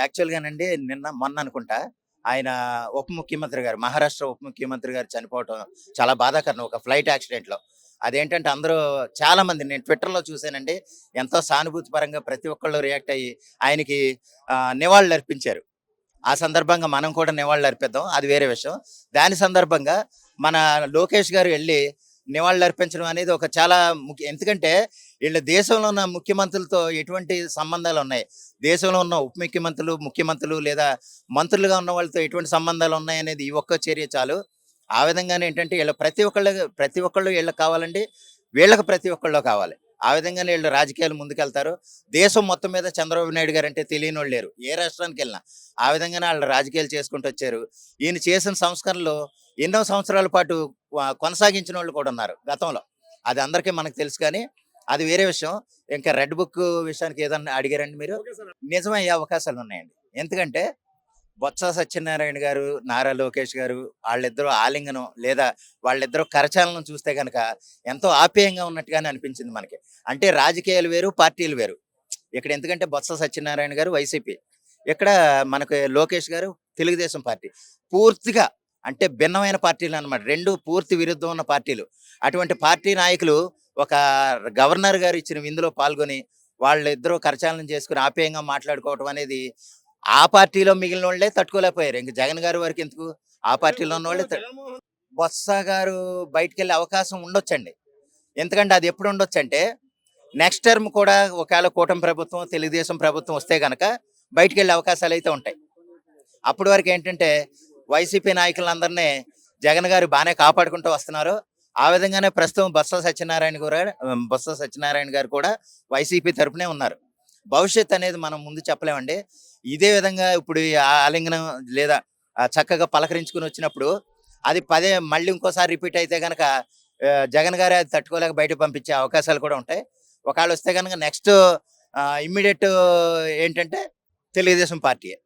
యాక్చువల్గానండి నిన్న మొన్న అనుకుంటా ఆయన ఉప ముఖ్యమంత్రి గారు మహారాష్ట్ర ఉప ముఖ్యమంత్రి గారు చనిపోవటం చాలా బాధాకరం. ఒక ఫ్లైట్ యాక్సిడెంట్లో. అదేంటంటే అందరూ చాలా మంది నేను ట్విట్టర్లో చూశానండి ఎంతో సానుభూతి పరంగా ప్రతి ఒక్కళ్ళు రియాక్ట్ అయ్యి ఆయనకి నివాళులు అర్పించారు ఆ సందర్భంగా మనం కూడా నివాళులు అర్పిద్దాం అది వేరే విషయం. దాని సందర్భంగా మన లోకేష్ గారు వెళ్ళి నివాళులు అర్పించడం అనేది ఒక చాలా ముఖ్య ఎందుకంటే వీళ్ళ దేశంలో ఉన్న ముఖ్యమంత్రులతో ఎటువంటి సంబంధాలు ఉన్నాయి? దేశంలో ఉన్న ఉప ముఖ్యమంత్రులు ముఖ్యమంత్రులు లేదా మంత్రులుగా ఉన్న వాళ్ళతో ఎటువంటి సంబంధాలు ఉన్నాయి అనేది ఈ ఒక్క చర్య చాలు. ఆ విధంగానే ఏంటంటే వీళ్ళ ప్రతి ఒక్కళ్ళు ప్రతి ఒక్కళ్ళు వీళ్ళకి కావాలండి వీళ్ళకి ప్రతి ఒక్కళ్ళు కావాలి. ఆ విధంగానే వీళ్ళు రాజకీయాలు ముందుకెళ్తారు. దేశం మొత్తం మీద చంద్రబాబు నాయుడు గారు అంటే తెలియని వాళ్ళు లేరు. ఏ రాష్ట్రానికి వెళ్ళినా. ఆ విధంగానే వాళ్ళు రాజకీయాలు చేసుకుంటూ వచ్చారు. ఈయన చేసిన సంస్కరణలు ఎన్నో సంవత్సరాల పాటు కొనసాగించిన వాళ్ళు కూడా ఉన్నారు గతంలో. అది అందరికీ మనకు తెలుసు కానీ అది వేరే విషయం. ఇంకా రెడ్ బుక్ విషయానికి ఏదన్నా అడిగారండి మీరు? నిజమయ్యే అవకాశాలు ఉన్నాయండి. ఎందుకంటే బొత్స సత్యనారాయణ గారు నారా లోకేష్ గారు వాళ్ళిద్దరూ ఆలింగనం లేదా వాళ్ళిద్దరూ కరచాలనం చూస్తే కనుక ఎంతో ఆప్యాయంగా ఉన్నట్టుగానే అనిపించింది మనకి. అంటే రాజకీయాలు వేరు పార్టీలు వేరు. ఇక్కడ ఎందుకంటే బొత్స సత్యనారాయణ గారు వైసీపీ. ఇక్కడ మనకు లోకేష్ గారు తెలుగుదేశం పార్టీ. పూర్తిగా అంటే భిన్నమైన పార్టీలు అన్నమాట రెండు పూర్తి విరుద్ధం ఉన్న పార్టీలు. అటువంటి పార్టీ నాయకులు ఒక గవర్నర్ గారు ఇచ్చిన విందులో పాల్గొని వాళ్ళిద్దరూ కరచాలనం చేసుకుని ఆప్యాయంగా మాట్లాడుకోవటం అనేది ఆ పార్టీలో మిగిలిన వాళ్ళే తట్టుకోలేకపోయారు. ఇంక జగన్ గారి వరకు ఎందుకు? ఆ పార్టీలో ఉన్న వాళ్ళే బొత్స గారు బయటికి వెళ్ళే అవకాశం ఉండొచ్చండి. ఎందుకంటే అది ఎప్పుడు ఉండొచ్చు అంటే నెక్స్ట్ టర్మ్ కూడా ఒకవేళ కూటమి ప్రభుత్వం తెలుగుదేశం ప్రభుత్వం వస్తే కనుక బయటికి వెళ్ళే అవకాశాలు అయితే ఉంటాయి. అప్పటి వరకు ఏంటంటే వైసీపీ నాయకులందరినీ జగన్ గారు బాగానే కాపాడుకుంటూ వస్తున్నారు. ఆ విధంగానే ప్రస్తుతం బొత్స సత్యనారాయణ కూడా బొత్స సత్యనారాయణ గారు కూడా వైసీపీ తరపునే ఉన్నారు. భవిష్యత్ అనేది మనం ముందు చెప్పలేమండి. ఇదే విధంగా ఇప్పుడు ఈ ఆలింగనం లేదా చక్కగా పలకరించుకుని వచ్చినప్పుడు అది పదే మళ్ళీ ఇంకోసారి రిపీట్ అయితే కనుక జగన్ గారే అది తట్టుకోలేక బయట పంపించే అవకాశాలు కూడా ఉంటాయి. ఒకవేళ వస్తే కనుక నెక్స్ట్ ఇమ్మీడియట్ ఏంటంటే తెలుగుదేశం పార్టీ.